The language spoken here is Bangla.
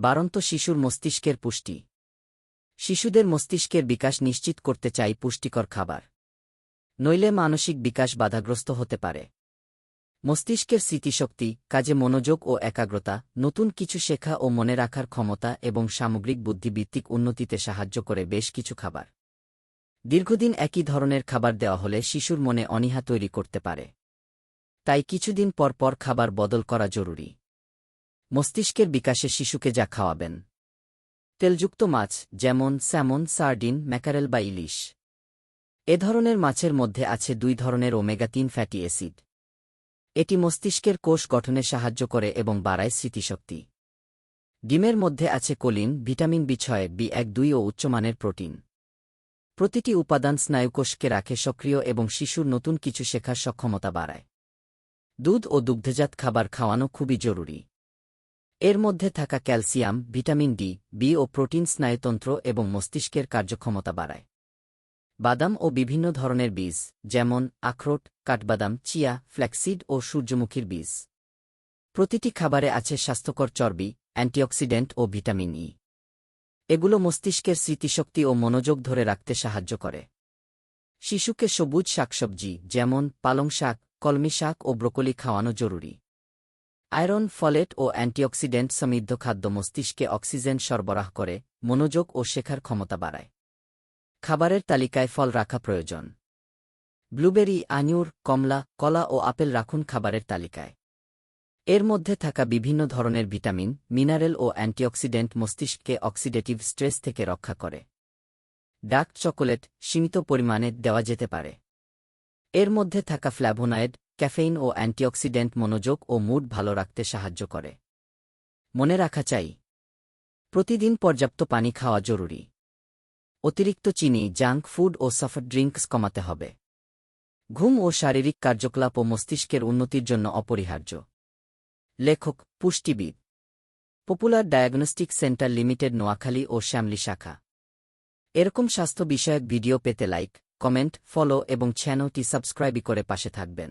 বারন্ত শিশুর মস্তিষ্কের পুষ্টি। শিশুদের মস্তিষ্কের বিকাশ নিশ্চিত করতে চাই পুষ্টিকর খাবার। নইলে মানসিক বিকাশ বাধাগ্রস্ত হতে পারে। মস্তিষ্কের স্মৃতিশক্তি, কাজে মনোযোগ ও একাগ্রতা, নতুন কিছু শেখা ও মনে রাখার ক্ষমতা এবং সামগ্রিক বুদ্ধিভিত্তিক উন্নতিতে সাহায্য করে বেশ কিছু খাবার। দীর্ঘদিন একই ধরনের খাবার দেওয়া হলে শিশুর মনে অনীহা তৈরি করতে পারে। তাই কিছুদিন পর পর খাবার বদল করা জরুরি। মস্তিষ্কের বিকাশে শিশুকে যা খাওয়াবেন। তেলযুক্ত মাছ, যেমন স্যামন, সার্ডিন, ম্যাকারেল বা ইলিশ। এ ধরনের মাছের মধ্যে আছে দুই ধরনের ওমেগা তিন ফ্যাটি অ্যাসিড। এটি মস্তিষ্কের কোষ গঠনে সাহায্য করে এবং বাড়ায় স্মৃতিশক্তি। ডিমের মধ্যে আছে কোলিন, ভিটামিন বি ছয়, বি এক, দুই ও উচ্চমানের প্রোটিন। প্রতিটি উপাদান স্নায়ুকোষকে রাখে সক্রিয় এবং শিশুর নতুন কিছু শেখার সক্ষমতা বাড়ায়। দুধ ও দুগ্ধজাত খাবার খাওয়ানো খুবই জরুরি। এর মধ্যে থাকা ক্যালসিয়াম, ভিটামিন ডি, বি ও প্রোটিন স্নায়ুতন্ত্র এবং মস্তিষ্কের কার্যক্ষমতা বাড়ায়। বাদাম ও বিভিন্ন ধরনের বীজ, যেমন আখরোট, কাঠবাদাম, চিয়া, ফ্ল্যাক্সিড ও সূর্যমুখীর বীজ। প্রতিটি খাবারে আছে স্বাস্থ্যকর চর্বি, অ্যান্টিঅক্সিডেন্ট ও ভিটামিন ই। এগুলো মস্তিষ্কের স্মৃতিশক্তি ও মনোযোগ ধরে রাখতে সাহায্য করে। শিশুকে সবুজ শাকসবজি, যেমন পালং শাক, কলমি শাক ও ব্রোকলি খাওয়ানো জরুরি। আয়রন ফলেট ও অ্যান্টিঅক্সিডেন্ট সমৃদ্ধ খাদ্য মস্তিষ্কে অক্সিজেন সরবরাহ করে, মনোযোগ ও শেখার ক্ষমতা বাড়ায়। খাবারের তালিকায় ফল রাখা প্রয়োজন। ব্লুবেরি, আঙুর, কমলা, কলা ও আপেল রাখুন খাবারের তালিকায়। এর মধ্যে থাকা বিভিন্ন ধরনের ভিটামিন, মিনারেল ও অ্যান্টিঅক্সিডেন্ট মস্তিষ্ককে অক্সিডেটিভ স্ট্রেস থেকে রক্ষা করে। ডার্ক চকোলেট সীমিত পরিমাণে দেওয়া যেতে পারে। এর মধ্যে থাকা ফ্ল্যাভোনায়েড ক্যাফেইন ও অ্যান্টিঅক্সিডেন্ট মনোযোগ ও মুড ভালো রাখতে সাহায্য করে। মনে রাখা চাই, প্রতিদিন পর্যাপ্ত পানি খাওয়া জরুরি। অতিরিক্ত চিনি, জাঙ্ক ফুড ও সফট ড্রিঙ্কস কমাতে হবে। ঘুম ও শারীরিক কার্যকলাপ ও মস্তিষ্কের উন্নতির জন্য অপরিহার্য। লেখক পুষ্টিবিদ popular diagnostic centre limited, Noakhali ও শ্যামলি শাখা। এরকম স্বাস্থ্য বিষয়ক ভিডিও পেতে লাইক, কমেন্ট, ফলো এবং চ্যানেলটি সাবস্ক্রাইবই করে পাশে থাকবেন।